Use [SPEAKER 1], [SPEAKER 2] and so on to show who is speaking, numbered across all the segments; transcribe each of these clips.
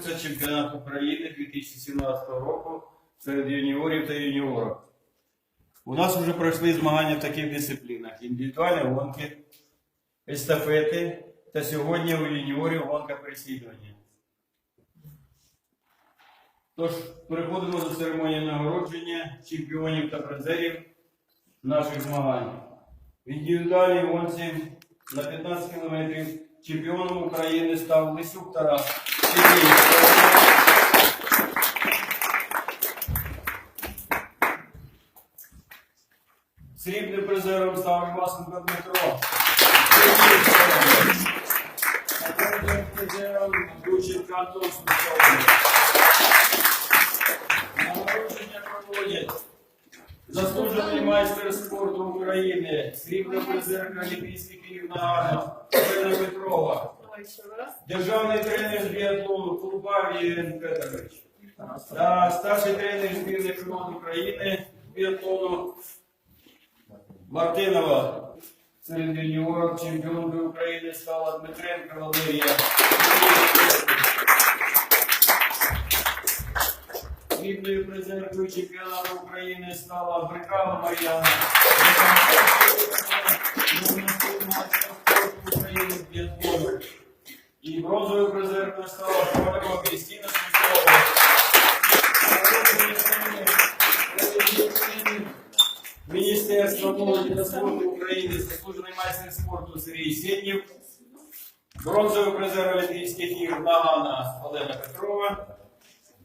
[SPEAKER 1] Це чемпіонат України 2017 року серед юніорів та юніорок. У нас вже пройшли змагання в таких дисциплінах: індивідуальні гонки, естафети та сьогодні у юніорів гонка переслідування. Тож, переходимо до церемонії нагородження чемпіонів та призерів наших змагань. В індивідуальній гонці на 15 кілометрів чемпіоном України став Лисюк Тарас Сергій. Срібним призером став Івасенко Дмитро. Третім призером Дученко Антон Смішовий. Нагородження проводять заслужений майстер спорту України, срібна призерка Олімпійських ігор Нагано, Олена Петрова, державний тренер біатлону Кулбав Євген Петрович та старший тренер збірної команд України біатлону Мартинова. Серед юніорів чемпіонкою України стала Дмитренко Валерія. Срібною призеркою чемпіонату України стала Брикава Мар'яна. І бронзовою призеркою стала Ковалева Крістіна Сміткова. Міністерство молоді та спорту України, заслужений майстер спорту Сергій Сєднів, бронзовий призер Олімпійських ігор Нагана Олена Петрова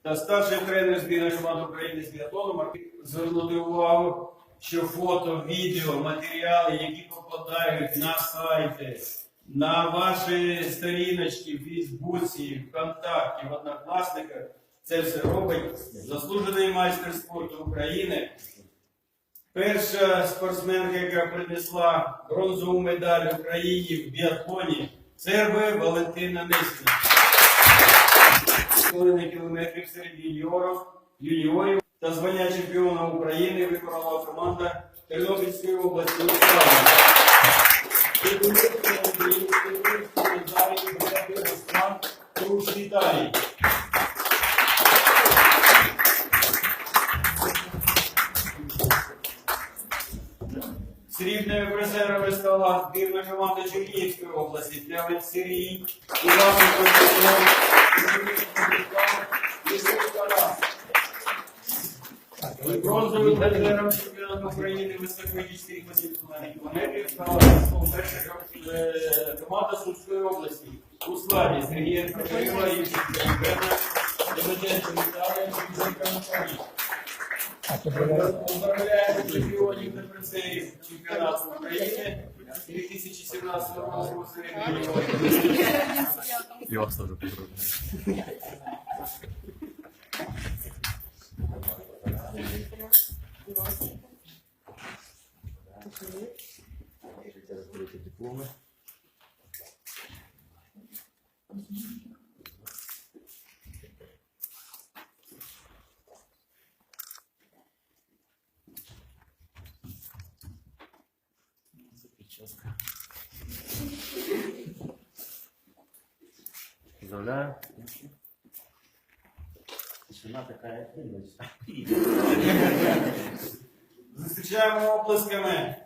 [SPEAKER 1] та старший тренер збірної команди України з біатлону Марк- звернути увагу, що фото, відео, матеріали, які попадають на сайти, на ваші сторіночки в Фейсбуці, ВКонтакті, в Однокласниках, це все робить заслужений майстер спорту України. Перша спортсменка, яка принесла бронзову медаль Україні в біатлоні, це ви Валентина Несна. 2,5 кілометрів серед юніорів, юніорів та звання чемпіона України виконала команда Тернопільської області. Руш Італії. Срібною призерами стала збірна команда Чернігівської області Плявець Сергій, Ісус Тарас. Бронзовим призером чемпіонату України високої 4,8 кілометрів стала перша команда Сумської області у складі Сергія Кочарева, Ющенка Євгена, Демиденко Віталія. Поздравляємо чемпіонів та призерів чемпіонату України 2017 року серед юніорів.
[SPEAKER 2] И вас тоже поздравляю. Разберите Поздравляю. Тишина такая активность.
[SPEAKER 1] Зустрічаємо оплесками.